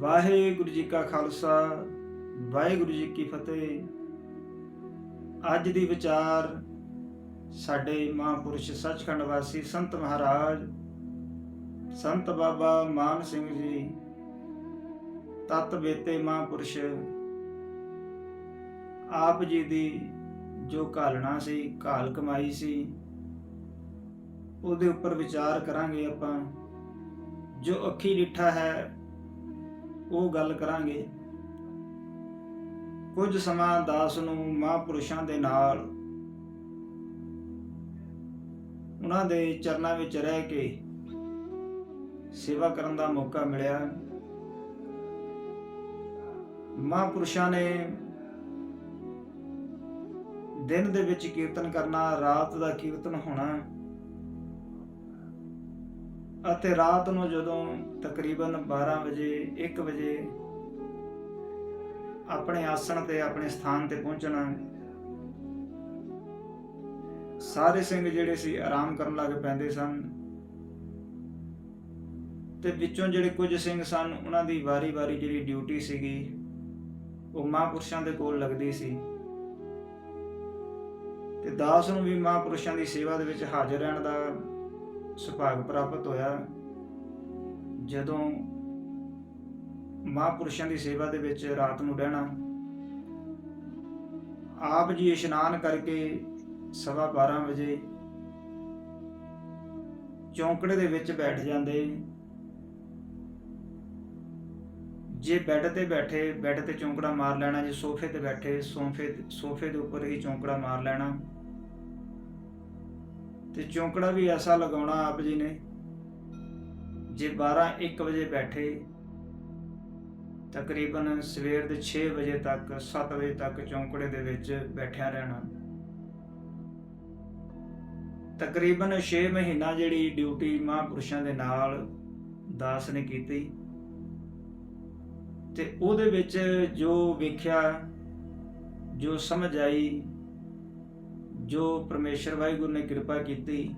ਵਾਹਿਗੁਰੂ ਜੀ ਕਾ ਖਾਲਸਾ, ਵਾਹਿਗੁਰੂ ਜੀ ਕੀ ਫਤਿਹ। ਅੱਜ ਦੀ ਵਿਚਾਰ ਸਾਡੇ ਮਹਾਂਪੁਰਸ਼ ਸੱਚਖੰਡ ਵਾਸੀ ਸੰਤ ਮਹਾਰਾਜ, ਸੰਤ ਬਾਬਾ ਮਾਨ ਸਿੰਘ ਜੀ, ਤਤ ਬੇਤੇ ਮਹਾਂਪੁਰਸ਼, ਆਪ ਜੀ ਦੀ ਜੋ ਘਾਲਣਾ ਸੀ, ਘਾਲ ਕਮਾਈ ਸੀ, ਉਹਦੇ ਉੱਪਰ ਵਿਚਾਰ ਕਰਾਂਗੇ ਆਪਾਂ। ਜੋ ਅੱਖੀ ਡਿੱਠਾ ਹੈ ਉਹ ਗੱਲ ਕਰਾਂਗੇ। ਕੁਝ ਸਮਾਂ ਦਾਸ ਨੂੰ ਮਹਾਂਪੁਰਸ਼ਾਂ ਦੇ ਨਾਲ ਉਹਨਾਂ ਦੇ ਚਰਨਾਂ ਵਿੱਚ ਰਹਿ ਕੇ ਸੇਵਾ ਕਰਨ ਦਾ ਮੌਕਾ ਮਿਲਿਆ। ਮਹਾਂਪੁਰਸ਼ਾਂ ਨੇ ਦਿਨ ਦੇ ਵਿੱਚ ਕੀਰਤਨ ਕਰਨਾ, ਰਾਤ ਦਾ ਕੀਰਤਨ ਹੋਣਾ ਅਤੇ ਰਾਤ ਨੂੰ ਜਦੋਂ ਤਕਰੀਬਨ 12 ਵਜੇ 1 ਵਜੇ ਆਪਣੇ ਆਸਣ ਤੇ, ਆਪਣੇ ਸਥਾਨ ਤੇ ਪਹੁੰਚਣਾ, ਸਾਰੇ ਸਿੰਘ ਜਿਹੜੇ ਸੀ ਆਰਾਮ ਕਰਨ ਲੱਗ ਪੈਂਦੇ ਸਨ। ਤੇ ਵਿੱਚੋਂ ਜਿਹੜੇ ਕੁਝ ਸਿੰਘ ਸਨ, ਉਹਨਾਂ ਦੀ ਵਾਰੀ-ਵਾਰੀ ਜਿਹੜੀ ਡਿਊਟੀ ਸੀਗੀ, ਉਹ ਮਹਾਂਪੁਰਸ਼ਾਂ ਦੇ ਕੋਲ ਲੱਗਦੀ ਸੀ। ਤੇ ਦਾਸ ਨੂੰ ਵੀ ਮਹਾਂਪੁਰਸ਼ਾਂ ਦੀ ਸੇਵਾ ਦੇ ਵਿੱਚ ਹਾਜ਼ਰ ਰਹਿਣ ਦਾ ਸੁਭਾਗ ਪ੍ਰਾਪਤ ਹੋਇਆ ਜਦੋਂ ਮਹਾਂਪੁਰਸ਼ਾਂ ਦੀ ਸੇਵਾ ਦੇ ਵਿੱਚ ਰਾਤ ਨੂੰ ਰਹਿਣਾ ਆਪ ਜੀ ਇਸ਼ਨਾਨ ਕਰਕੇ ਸਵਾ 12 ਵਜੇ ਚੌਂਕੜੇ ਦੇ ਵਿੱਚ ਬੈਠ ਜਾਂਦੇ। ਜੇ ਬੈੱਡ ਤੇ ਬੈਠੇ, ਬੈੱਡ ਤੇ ਚੌਂਕੜਾ ਮਾਰ ਲੈਣਾ, ਜੇ ਸੋਫੇ ਤੇ ਬੈਠੇ, ਸੋਫੇ ਸੋਫੇ ਦੇ ਉੱਪਰ ਹੀ ਚੌਂਕੜਾ ਮਾਰ ਲੈਣਾ। ਤੇ ਚੌਂਕੜਾ ਵੀ ਐਸਾ ਲਗਾਉਣਾ ਆਪ ਜੀ ਨੇ। ਜੇ 12 1 ਵਜੇ ਬੈਠੇ, ਤਕਰੀਬਨ ਸਵੇਰ ਦੇ 6 ਵਜੇ ਤੱਕ 7 ਵਜੇ ਤੱਕ ਚੌਂਕੜੇ ਦੇ ਵਿੱਚ ਬੈਠਿਆ ਰਹਿਣਾ। ਤਕਰੀਬਨ 6 ਮਹੀਨਾ ਜਿਹੜੀ ਡਿਊਟੀ ਮਹਾਂਪੁਰਸ਼ਾਂ ਦੇ ਨਾਲ ਦਾਸ ਨੇ ਕੀਤੀ। ਤੇ ਉਹਦੇ ਵਿੱਚ ਜੋ ਵੇਖਿਆ, ਜੋ ਸਮਝ ਆਈ ਜੋ ਪਰਮੇਸ਼ਰ ਵਾਹਿਗੁਰੂ ਨੇ ਕਿਰਪਾ ਕੀਤੀ,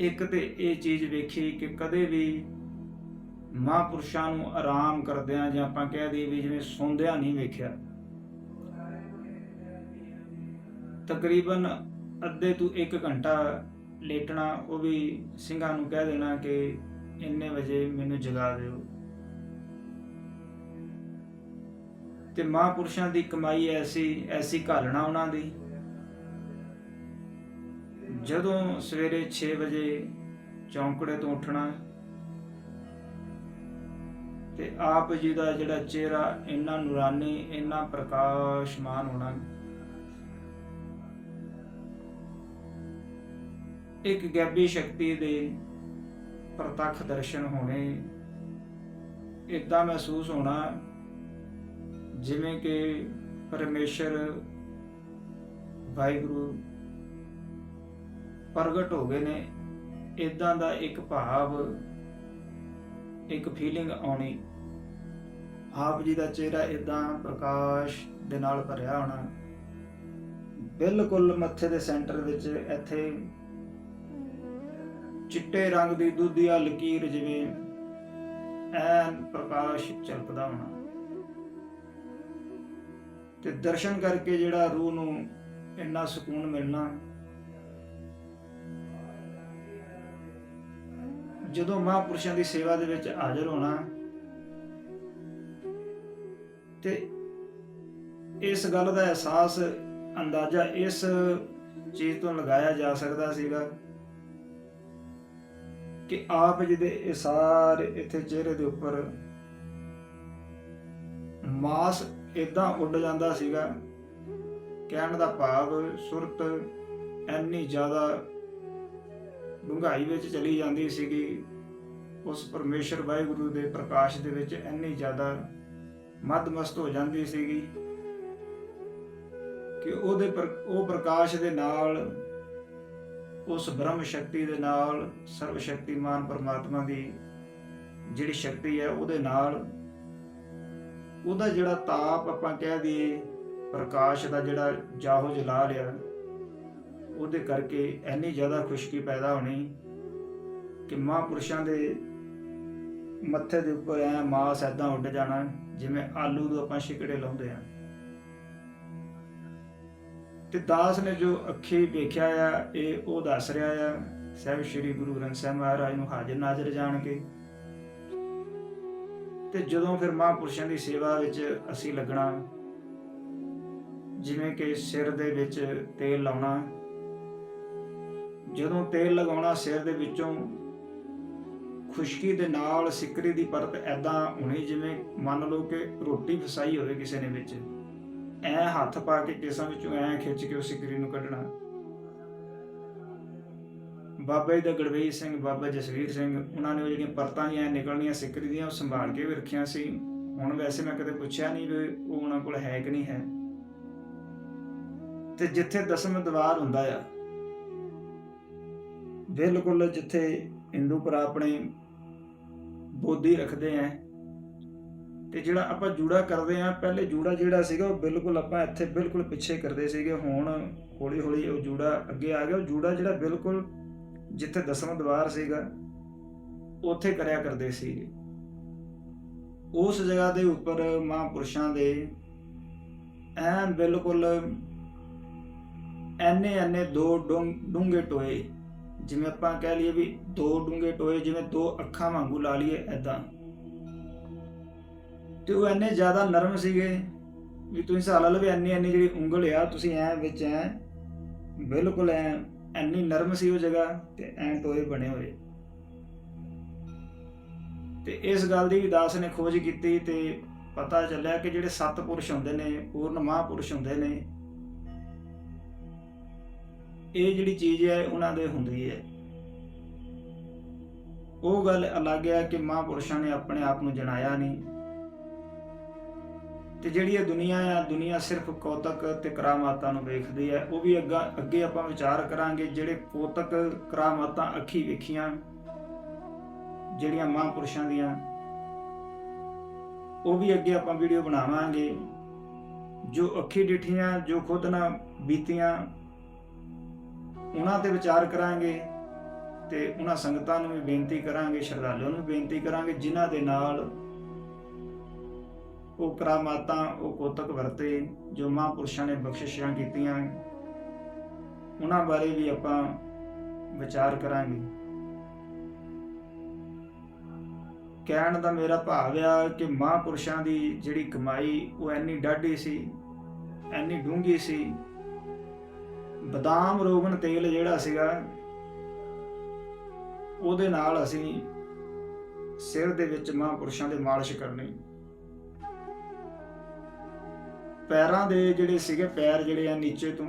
ਇੱਕ ਤੇ ਇਹ ਚੀਜ਼ ਵੇਖੀ ਕਿ ਕਦੇ ਵੀ ਮਹਾਂਪੁਰਸ਼ਾਂ ਨੂੰ ਆਰਾਮ ਕਰਦਿਆਂ ਜਾਂ ਆਪਾਂ ਕਹਿ ਦਈਏ ਵੀ ਜਿਵੇਂ ਸੌਂਦਿਆਂ ਨਹੀਂ ਵੇਖਿਆ। ਤਕਰੀਬਨ ਅੱਧੇ ਤੋਂ 1 ਘੰਟਾ ਲੇਟਣਾ, ਉਹ ਵੀ ਸਿੰਘਾਂ ਨੂੰ ਕਹਿ ਦੇਣਾ ਕਿ ਇੰਨੇ ਵਜੇ ਮੈਨੂੰ ਜਗਾ ਦਿਓ। ਤੇ ਮਹਾਂਪੁਰਸ਼ਾਂ ਦੀ ਕਮਾਈ ਐਸੀ ਐਸੀ ਘਾਲਣਾ ਉਹਨਾਂ ਦੀ। ਜਦੋਂ ਸਵੇਰੇ 6 ਵਜੇ ਚੌਂਕੜੇ ਤੋਂ ਉੱਠਣਾ ਤੇ ਆਪ ਜੀ ਦਾ ਜਿਹੜਾ ਚਿਹਰਾ ਇੰਨਾ ਨੂਰਾਨੀ, ਇੰਨਾ ਪ੍ਰਕਾਸ਼ਮਾਨ ਹੋਣਾ ਇੱਕ ਗੈਬੀ ਸ਼ਕਤੀ ਦੇ ਪ੍ਰਤੱਖ ਦਰਸ਼ਨ ਹੋਣੇ ਇਦਾਂ ਮਹਿਸੂਸ ਹੋਣਾ, ਜਿਵੇਂ ਕਿ ਪਰਮੇਸ਼ਰ ਵਾਹਿਗੁਰੂ ਪ੍ਰਗਟ ਹੋ ਗਏ ਨੇ। ਇਦਾਂ ਦਾ ਇੱਕ ਭਾਵ, ਇੱਕ ਫੀਲਿੰਗ ਆਉਣੀ। ਆਪ ਜੀ ਦਾ ਚਿਹਰਾ ਇਦਾਂ ਪ੍ਰਕਾਸ਼ ਦੇ ਨਾਲ ਭਰਿਆ ਹੋਣਾ। ਬਿਲਕੁਲ ਮੱਥੇ ਦੇ ਸੈਂਟਰ ਵਿੱਚ ਇੱਥੇ ਚਿੱਟੇ ਰੰਗ ਦੀ ਦੁੱਧੀਆ ਲਕੀਰ ਜਿਵੇਂ ਐਨ ਪ੍ਰਕਾਸ਼ ਝਲਕਦਾ ਹੋਣਾ। ਤੇ ਦਰਸ਼ਨ ਕਰਕੇ ਜਿਹੜਾ ਰੂਹ ਨੂੰ ਇੰਨਾ ਸਕੂਨ ਮਿਲਣਾ ਜਦੋਂ ਮਹਾਂਪੁਰਸ਼ਾਂ ਦੀ ਸੇਵਾ ਦੇ ਵਿੱਚ ਹਾਜ਼ਰ ਹੋਣਾ ਤੇ ਇਸ ਗੱਲ ਦਾ ਅਹਿਸਾਸ, ਅੰਦਾਜ਼ਾ ਇਸ ਚੀਜ਼ ਤੋਂ ਲਗਾਇਆ ਜਾ ਸਕਦਾ ਸੀਗਾ ਕਿ ਆਪ ਜੀ ਦੇ ਇਹ ਸਾਰੇ ਇੱਥੇ ਚਿਹਰੇ ਦੇ ਉੱਪਰ ਮਾਸ ਇਦਾਂ ਉੱਡ ਜਾਂਦਾ ਸੀਗਾ, ਕਹਿਣ ਦਾ ਭਾਵ ਸੁਰਤ ਇੰਨੀ ਜ਼ਿਆਦਾ ਡੂੰਘਾਈ ਵਿੱਚ ਚਲੀ ਜਾਂਦੀ ਸੀਗੀ। ਉਸ ਪਰਮੇਸ਼ਰ ਵਾਹਿਗੁਰੂ ਦੇ ਪ੍ਰਕਾਸ਼ ਦੇ ਵਿੱਚ ਇੰਨੀ ਜ਼ਿਆਦਾ ਮਦਮਸਤ ਹੋ ਜਾਂਦੀ ਸੀਗੀ ਕਿ ਉਹਦੇ ਪਰ, ਉਹ ਪ੍ਰਕਾਸ਼ ਦੇ ਨਾਲ, ਉਸ ਬ੍ਰਹਮ ਸ਼ਕਤੀ ਦੇ ਨਾਲ ਸਰਵ ਸ਼ਕਤੀਮਾਨ ਪਰਮਾਤਮਾ ਦੀ ਜਿਹੜੀ ਸ਼ਕਤੀ ਹੈ ਉਹਦੇ ਨਾਲ, ਉਹਦਾ ਜਿਹੜਾ ਤਾਪ ਆਪਾਂ ਕਹਿ ਦਈਏ, ਪ੍ਰਕਾਸ਼ ਦਾ ਜਿਹੜਾ ਜਾਹੋ ਜਲਾ ਲਿਆ ਉਹਦੇ ਕਰਕੇ ਇੰਨੀ ਜ਼ਿਆਦਾ ਖੁਸ਼ਕੀ ਪੈਦਾ ਹੋਣੀ ਕਿ ਮਹਾਂਪੁਰਸ਼ਾਂ ਦੇ ਮੱਥੇ ਦੇ ਉੱਪਰ ਐ ਮਾਸ ਐਦਾਂ ਉੱਡ ਜਾਣਾ, ਜਿਵੇਂ ਆਲੂ ਨੂੰ ਆਪਾਂ ਛਿਕੜੇ ਲਾਉਂਦੇ ਆ ਤੇ ਦਾਸ ਨੇ ਜੋ ਅੱਖੀ ਵੇਖਿਆ ਆ, ਇਹ ਉਹ ਦੱਸ ਰਿਹਾ ਆ, ਸਾਹਿਬ ਸ੍ਰੀ ਗੁਰੂ ਗ੍ਰੰਥ ਸਾਹਿਬ ਮਹਾਰਾਜ ਨੂੰ ਹਾਜ਼ਰ ਨਾਜ਼ਰ ਜਾਣ ਕੇ। ਤੇ ਜਦੋਂ ਫਿਰ ਮਹਾਂਪੁਰਸ਼ਾਂ ਦੀ ਸੇਵਾ ਵਿੱਚ ਅਸੀਂ ਲੱਗਣਾ, ਜਿਵੇਂ ਕਿ ਸਿਰ ਦੇ ਵਿੱਚ ਤੇਲ ਲਾਉਣਾ ਜਦੋਂ ਤੇਲ ਲਗਾਉਣਾ ਸਿਰ ਦੇ ਵਿੱਚੋਂ, ਖੁਸ਼ਕੀ ਦੇ ਨਾਲ ਸਿਕਰੀ ਦੀ ਪਰਤ ਐਦਾਂ ਹੋਣੀ ਜਿਵੇਂ ਮੰਨ ਲਓ ਕਿ ਰੋਟੀ ਫਸਾਈ ਹੋਵੇ ਕਿਸੇ ਨੇ ਵਿੱਚ, ਐ ਹੱਥ ਪਾ ਕੇ ਕੇਸਾਂ ਵਿੱਚੋਂ ਐ ਖਿੱਚ ਕੇ ਉਸ ਸਿਕਰੀ ਨੂੰ ਕੱਢਣਾ। ਬਾਬਾ ਜੀ ਦਾ ਗੜਵਈ ਸਿੰਘ, ਬਾਬਾ ਜਸਵੀਰ ਸਿੰਘ, ਉਹਨਾਂ ਨੇ ਉਹ ਜਿਹੜੀਆਂ ਪਰਤਾਂ ਜਿਹੀਆਂ ਨਿਕਲਣੀਆਂ ਸਿਕਰੀ ਦੀਆਂ, ਉਹ ਸੰਭਾਲ ਕੇ ਵੀ ਰੱਖੀਆਂ ਸੀ। ਹੁਣ ਵੈਸੇ ਮੈਂ ਕਦੇ ਪੁੱਛਿਆ ਨਹੀਂ ਵੀ ਉਹ ਉਹਨਾਂ ਕੋਲ ਹੈ ਕਿ ਨਹੀਂ ਹੈ। ਤੇ ਜਿੱਥੇ ਦਸਮ ਦਵਾਰ ਹੁੰਦਾ ਆ ਬਿਲਕੁਲ ਜਿੱਥੇ ਹਿੰਦੂ ਭਰਾ ਆਪਣੇ ਬੋਧੀ ਰੱਖਦੇ ਆ ਤੇ ਜਿਹੜਾ ਆਪਾਂ ਜੂੜਾ ਕਰਦੇ ਆ, ਪਹਿਲੇ ਜੂੜਾ ਜਿਹੜਾ ਸੀਗਾ ਉਹ ਬਿਲਕੁਲ ਆਪਾਂ ਇੱਥੇ ਬਿਲਕੁਲ ਪਿੱਛੇ ਕਰਦੇ ਸੀਗੇ, ਹੁਣ ਹੌਲੀ ਹੌਲੀ ਉਹ ਜੂੜਾ ਅੱਗੇ ਆ ਗਿਆ। ਉਹ ਜੂੜਾ ਜਿਹੜਾ ਬਿਲਕੁਲ ਜਿੱਥੇ ਦਸਵਾਂ ਦਵਾਰ ਸੀਗਾ, ਉੱਥੇ ਕਰਿਆ ਕਰਦੇ ਸੀਗੇ ਉਸ ਜਗ੍ਹਾ ਦੇ ਉੱਪਰ ਮਹਾਂਪੁਰਸ਼ਾਂ ਦੇ ਐਨ ਬਿਲਕੁਲ ਐਨੇ ਐਨੇ ਦੋ ਡੂੰਘੇ ਟੋਏ ਜਿਵੇਂ ਆਪਾਂ ਕਹਿ ਲਈਏ ਵੀ ਦੋ ਡੂੰਘੇ ਟੋਏ ਜਿਵੇਂ ਦੋ ਅੱਖਾਂ ਵਾਂਗੂ ਲਾ ਲਈਏ ਐਦਾਂ ਤੇ ਉਹ ਐਨੇ ਜ਼ਿਆਦਾ ਨਰਮ ਸੀਗੇ ਵੀ ਤੁਸੀਂ ਹਿਸਾਬ ਲਾ ਲਓ ਵੀ ਐਨੀ ਐਨੀ ਜਿਹੜੀ ਉਂਗਲ ਆ, ਤੁਸੀਂ ਐ ਵਿੱਚ ਐ ਬਿਲਕੁਲ ਐ ਐਨੀ ਨਰਮ ਸੀ ਉਹ ਜਗ੍ਹਾ ਤੇ ਐ ਟੋਏ ਬਣੇ ਹੋਏ। ਤੇ ਇਸ ਗੱਲ ਦੀ ਵੀ ਦਾਸ ਨੇ ਖੋਜ ਕੀਤੀ ਤੇ ਪਤਾ ਚੱਲਿਆ ਕਿ ਜਿਹੜੇ ਸੱਤ ਪੁਰਸ਼ ਹੁੰਦੇ ਨੇ, ਪੂਰਨ ਮਹਾਪੁਰਸ਼ ਹੁੰਦੇ ਨੇ ਇਹ ਜਿਹੜੀ ਚੀਜ਼ ਹੈ, ਉਹਨਾਂ ਦੇ ਹੁੰਦੀ ਹੈ। ਉਹ ਗੱਲ ਅਲੱਗ ਹੈ ਕਿ ਮਹਾਪੁਰਸ਼ਾਂ ਨੇ ਆਪਣੇ ਆਪ ਨੂੰ ਜਣਾਇਆ ਨਹੀਂ। ਤੇ ਜਿਹੜੀ ਇਹ ਦੁਨੀਆ ਆ, ਦੁਨੀਆ ਸਿਰਫ ਕੌਤਕ ਤੇ ਕਰਾਮਾਤਾਂ ਨੂੰ ਵੇਖਦੀ ਹੈ। ਉਹ ਵੀ ਅੱਗਾ, ਅੱਗੇ ਆਪਾਂ ਵਿਚਾਰ ਕਰਾਂਗੇ, ਜਿਹੜੇ ਕੌਤਕ, ਕਰਾਮਾਤਾਂ ਅੱਖੀ ਵੇਖੀਆਂ, ਜਿਹੜੀਆਂ ਮਹਾਂਪੁਰਸ਼ਾਂ ਦੀਆਂ, ਉਹ ਵੀ ਅੱਗੇ ਆਪਾਂ ਵੀਡੀਓ ਬਣਾਵਾਂਗੇ। ਜੋ ਅੱਖੀ ਡਿਠੀਆਂ, ਜੋ ਖੁਦ ਨਾਲ ਬੀਤੀਆਂ ਉਹਨਾਂ ਤੇ ਵਿਚਾਰ ਕਰਾਂਗੇ ਤੇ ਉਹਨਾਂ ਸੰਗਤਾਂ ਨੂੰ ਵੀ ਬੇਨਤੀ ਕਰਾਂਗੇ, ਸ਼ਰਧਾਲੂਆਂ ਨੂੰ ਵੀ ਬੇਨਤੀ ਕਰਾਂਗੇ, ਜਿਨ੍ਹਾਂ ਦੇ ਨਾਲ ਉਹ ਕਰਾਮਾਤਾਂ, ਉਹ ਕੋਤਕ ਵਰਤੇ, ਜੋ ਮਹਾਂਪੁਰਸ਼ਾਂ ਨੇ ਬਖਸ਼ਿਸ਼ਾਂ ਕੀਤੀਆਂ, ਉਹਨਾਂ ਬਾਰੇ ਵੀ ਆਪਾਂ ਵਿਚਾਰ ਕਰਾਂਗੇ। ਕਹਿਣ ਦਾ ਮੇਰਾ ਭਾਵ ਆ ਕਿ ਮਹਾਂਪੁਰਸ਼ਾਂ ਦੀ ਜਿਹੜੀ ਕਮਾਈ, ਉਹ ਐਨੀ ਡਾਢੀ ਸੀ ਐਨੀ ਡੂੰਗੀ ਸੀ ਬਦਾਮ, ਰੋਗਨ, ਤੇਲ ਜਿਹੜਾ ਸੀਗਾ, ਉਹਦੇ ਨਾਲ ਅਸੀਂ ਸਿਰ ਦੇ ਵਿੱਚ ਮਹਾਂਪੁਰਸ਼ਾਂ ਦੇ ਮਾਲਿਸ਼ ਕਰਨੀ। ਪੈਰਾਂ ਦੇ ਜਿਹੜੇ ਸੀਗੇ, ਪੈਰ ਜਿਹੜੇ ਆ ਨੀਚੇ ਤੋਂ,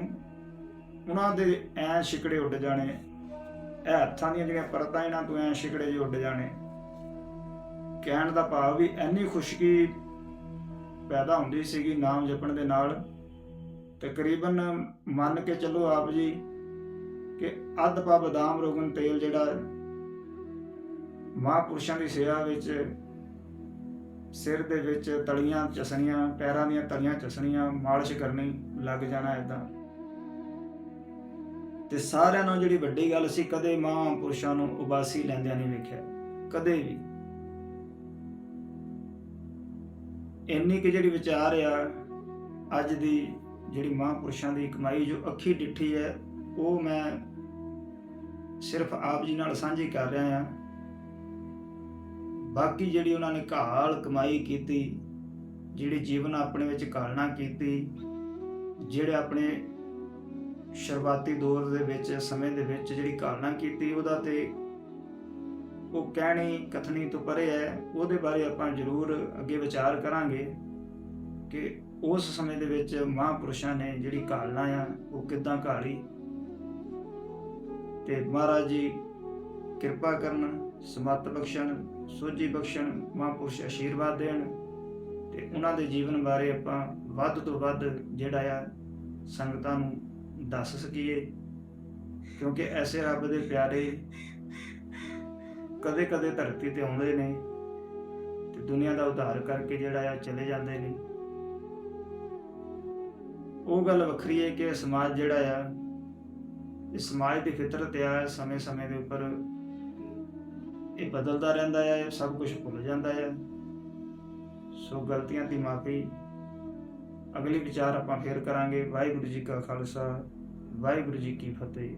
ਉਹਨਾਂ ਦੇ ਐ ਛਿਕੜੇ ਉੱਡ ਜਾਣੇ। ਇਹ ਹੱਥਾਂ ਦੀਆਂ ਜਿਹੜੀਆਂ ਪਰਤਾਂ ਇਹਨਾਂ ਤੋਂ ਐ ਛਿਕੜੇ ਜਿਹੇ ਉੱਡ ਜਾਣੇ। ਕਹਿਣ ਦਾ ਭਾਵ ਵੀ ਐਨੀ ਖੁਸ਼ਕੀ ਪੈਦਾ ਹੁੰਦੀ ਸੀਗੀ ਨਾਮ ਜਪਣ ਦੇ ਨਾਲ। ਤਕਰੀਬਨ ਮੰਨ ਕੇ ਚੱਲੋ ਆਪ ਜੀ ਕਿ ਅੱਧ ਪਾ ਬਦਾਮ ਰੋਗਨ ਤੇਲ ਜਿਹੜਾ ਮਹਾਂਪੁਰਸ਼ਾਂ ਦੀ ਸੇਵਾ ਵਿੱਚ ਸਿਰ ਦੇ ਵਿੱਚ ਤਲੀਆਂ ਚਸਣੀਆਂ, ਪੈਰਾਂ ਦੀਆਂ ਤਲੀਆਂ ਚਸਣੀਆਂ, ਮਾਲਿਸ਼ ਕਰਨੀ ਲੱਗ ਜਾਣਾ ਇਦਾਂ ਤੇ ਸਾਰਿਆਂ ਨੂੰ ਜਿਹੜੀ ਵੱਡੀ ਗੱਲ ਸੀ, ਕਦੇ ਮਹਾਂਪੁਰਸ਼ਾਂ ਨੂੰ ਉਬਾਸੀ ਲੈਂਦਿਆਂ ਨਹੀਂ ਵੇਖਿਆ, ਕਦੇ ਵੀ। ਇੰਨੀ ਕਿ ਜਿਹੜੀ ਵਿਚਾਰ ਆ, ਅੱਜ ਦੀ ਜਿਹੜੀ ਮਹਾਂਪੁਰਸ਼ਾਂ ਦੀ ਕਮਾਈ ਜੋ ਅੱਖੀ ਡਿੱਠੀ ਹੈ, ਉਹ ਮੈਂ ਸਿਰਫ ਆਪ ਜੀ ਨਾਲ ਸਾਂਝੀ ਕਰ ਰਿਹਾ ਹਾਂ। ਬਾਕੀ ਜਿਹੜੀ ਉਹਨਾਂ ਨੇ ਘਾਲ ਕਮਾਈ ਕੀਤੀ, ਜਿਹੜੀ ਜੀਵਨ ਆਪਣੇ ਵਿੱਚ ਕਾਲਣਾ ਕੀਤੀ, ਜਿਹੜੇ ਆਪਣੇ ਸ਼ੁਰੂਆਤੀ ਦੌਰ ਦੇ ਵਿੱਚ, ਸਮੇਂ ਦੇ ਵਿੱਚ ਜਿਹੜੀ ਕਾਲਣਾ ਕੀਤੀ, ਉਹਦਾ ਤੇ ਉਹ ਕਹਿਣੀ, ਕਥਨੀ ਤੋਂ ਪਰੇ ਹੈ, ਉਹਦੇ ਬਾਰੇ ਆਪਾਂ ਜ਼ਰੂਰ ਅੱਗੇ ਵਿਚਾਰ ਕਰਾਂਗੇ। ਕਿ ਉਸ ਸਮੇਂ ਦੇ ਵਿੱਚ ਮਹਾਂਪੁਰਸ਼ਾਂ ਨੇ ਜਿਹੜੀ ਘਾਲਣਾ ਆ, ਉਹ ਕਿੱਦਾਂ ਘਾਲੀ? ਤੇ ਮਹਾਰਾਜ ਜੀ ਕਿਰਪਾ ਕਰਨ, ਸਮਤ ਬਖਸ਼ਣ, ਸੋਝੀ ਬਖਸ਼ਣ, ਮਹਾਂਪੁਰਸ਼ ਆਸ਼ੀਰਵਾਦ ਦੇਣ ਤੇ ਉਹਨਾਂ ਦੇ ਜੀਵਨ ਬਾਰੇ ਆਪਾਂ ਵੱਧ ਤੋਂ ਵੱਧ ਜਿਹੜਾ ਆ ਸੰਗਤਾਂ ਨੂੰ ਦੱਸ ਸਕੀਏ। ਕਿਉਂਕਿ ਐਸੇ ਰੱਬ ਦੇ ਪਿਆਰੇ ਕਦੇ ਕਦੇ ਧਰਤੀ ਤੇ ਆਉਂਦੇ ਨੇ ਤੇ ਦੁਨੀਆ ਦਾ ਉਧਾਰ ਕਰਕੇ ਜਿਹੜਾ ਆ ਚਲੇ ਜਾਂਦੇ ਨੇ। ਉਹ ਗੱਲ ਵੱਖਰੀ ਹੈ ਕਿ ਸਮਾਜ ਜਿਹੜਾ ਆ, ਇਹ ਸਮਾਜ ਦੀ ਫਿਤਰਤ ਆ, ਸਮੇਂ ਸਮੇਂ ਦੇ ਉੱਪਰ ਇਹ ਬਦਲਦਾ ਰਹਿੰਦਾ ਹੈ ਸਭ ਕੁਝ ਭੁੱਲ ਜਾਂਦਾ ਹੈ ਸੋ ਗਲਤੀਆਂ ਦੀ ਮਾਫੀ, ਅਗਲੀ ਵਿਚਾਰ ਆਪਾਂ ਫੇਰ ਕਰਾਂਗੇ। ਵਾਹਿਗੁਰੂ ਜੀ ਕਾ ਖਾਲਸਾ, ਵਾਹਿਗੁਰੂ ਜੀ ਕੀ ਫਤਿਹ।